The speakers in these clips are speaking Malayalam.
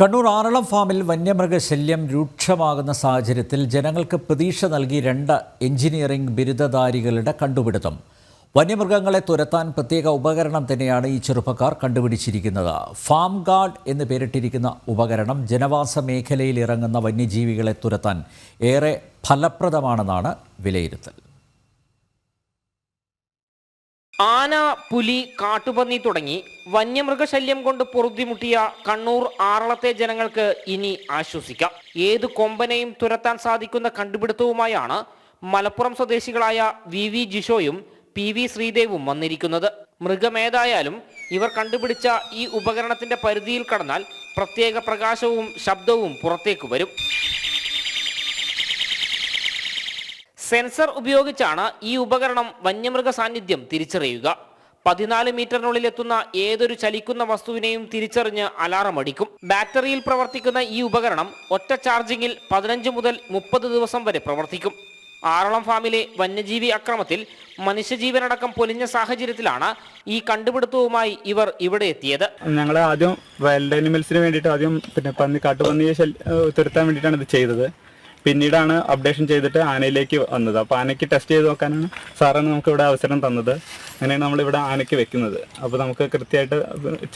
കണ്ണൂർ ആറളം ഫാമിൽ വന്യമൃഗശല്യം രൂക്ഷമാകുന്ന സാഹചര്യത്തിൽ ജനങ്ങൾക്ക് പ്രതീക്ഷ നൽകി രണ്ട് എഞ്ചിനീയറിംഗ് ബിരുദധാരികളുടെ കണ്ടുപിടുത്തം. വന്യമൃഗങ്ങളെ തുരത്താൻ പ്രത്യേക ഉപകരണം തന്നെയാണ് ഈ ചെറുപ്പക്കാർ കണ്ടുപിടിച്ചിരിക്കുന്നത്. ഫാം ഗാർഡ് എന്ന് പേരിട്ടിരിക്കുന്ന ഉപകരണം ജനവാസ മേഖലയിൽ ഇറങ്ങുന്ന വന്യജീവികളെ തുരത്താൻ ഏറെ ഫലപ്രദമാണെന്നാണ് വിലയിരുത്തൽ. ആന പുലി കാട്ടുപന്നി തുടങ്ങി വന്യമൃഗശല്യം കൊണ്ട് പൊറുതിമുട്ടിയ കണ്ണൂർ ആറളത്തെ ജനങ്ങൾക്ക് ഇനി ആശ്വസിക്കാം. ഏത് കൊമ്പനെയും തുരത്താൻ സാധിക്കുന്ന കണ്ടുപിടുത്തവുമായാണ് മലപ്പുറം സ്വദേശികളായ വി വി ജിഷോയും പി വി ശ്രീദേവും വന്നിരിക്കുന്നത്. മൃഗമേതായാലും ഇവർ കണ്ടുപിടിച്ച ഈ ഉപകരണത്തിന്റെ പരിധിയിൽ കടന്നാൽ പ്രത്യേക പ്രകാശവും ശബ്ദവും പുറത്തേക്ക് വരും. സെൻസർ ഉപയോഗിച്ചാണ് ഈ ഉപകരണം വന്യമൃഗ സാന്നിധ്യം തിരിച്ചറിയുക. പതിനാല് മീറ്ററിനുള്ളിൽ എത്തുന്ന ഏതൊരു ചലിക്കുന്ന വസ്തുവിനെയും തിരിച്ചറിഞ്ഞ് അലാറം അടിക്കും. ബാറ്ററിയിൽ പ്രവർത്തിക്കുന്ന ഈ ഉപകരണം ഒറ്റ ചാർജിങ്ങിൽ പതിനഞ്ച് മുതൽ മുപ്പത് ദിവസം വരെ പ്രവർത്തിക്കും. ആറളം ഫാമിലെ വന്യജീവി അക്രമത്തിൽ മനുഷ്യജീവനടക്കം പൊലിഞ്ഞ സാഹചര്യത്തിലാണ് ഈ കണ്ടുപിടുത്തവുമായി ഇവർ ഇവിടെ എത്തിയത്. ഞങ്ങൾ ആദ്യം വൈൽഡ് ആനിമൽസിന് വേണ്ടിയിട്ട് ആദ്യം പിന്നെ പന്നി കാട്ടുപന്നിയെ തുരുത്താൻ വേണ്ടിയിട്ടാണ് ഇത് ചെയ്തത്. പിന്നീടാണ് അപ്ഡേഷൻ ചെയ്തിട്ട് ആനയിലേക്ക് വന്നത്. അപ്പോൾ ആനയ്ക്ക് ടെസ്റ്റ് ചെയ്ത് നോക്കാനാണ് സാറാണ് നമുക്ക് ഇവിടെ അവസരം തന്നത്. അങ്ങനെയാണ് നമ്മളിവിടെ ആനയ്ക്ക് വെക്കുന്നത്. അപ്പോൾ നമുക്ക് കൃത്യമായിട്ട്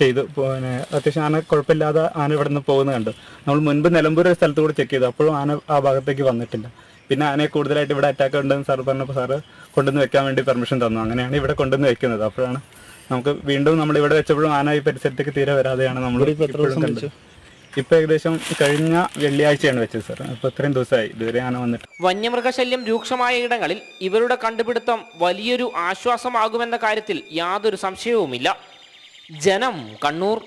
ചെയ്ത് പിന്നെ അത്യാവശ്യം ആന കുഴപ്പമില്ലാതെ ആന ഇവിടെ നിന്ന് പോകുന്നത് കണ്ടു. നമ്മൾ മുൻപ് നിലമ്പൂർ ഒരു സ്ഥലത്ത് കൂടി ചെക്ക് ചെയ്തു. അപ്പോഴും ആന ആ ഭാഗത്തേക്ക് വന്നിട്ടില്ല. പിന്നെ ആനയെ കൂടുതലായിട്ട് ഇവിടെ അറ്റാക്ക് ഉണ്ടെന്ന് സാർ പറഞ്ഞപ്പോൾ സാറ് കൊണ്ടുവന്ന് വെക്കാൻ വേണ്ടി പെർമിഷൻ തന്നു. അങ്ങനെയാണ് ഇവിടെ കൊണ്ടുവന്ന് വെക്കുന്നത്. അപ്പോഴാണ് നമുക്ക് വീണ്ടും നമ്മൾ ഇവിടെ വെച്ചപ്പോഴും ആന ഈ പരിസരത്തേക്ക് തീരെ വരാതെയാണ് നമ്മൾ ഇപ്പൊ ഏകദേശം കഴിഞ്ഞ വെള്ളിയാഴ്ചയാണ് വെച്ചത് സാർ അപ്പൊ ഇത്രയും ദിവസമായി. ഇതുവരെ വന്നിട്ട്. വന്യമൃഗശല്യം രൂക്ഷമായ ഇടങ്ങളിൽ ഇവരുടെ കണ്ടുപിടുത്തം വലിയൊരു ആശ്വാസമാകുമെന്ന കാര്യത്തിൽ യാതൊരു സംശയവുമില്ല. ജനം കണ്ണൂർ.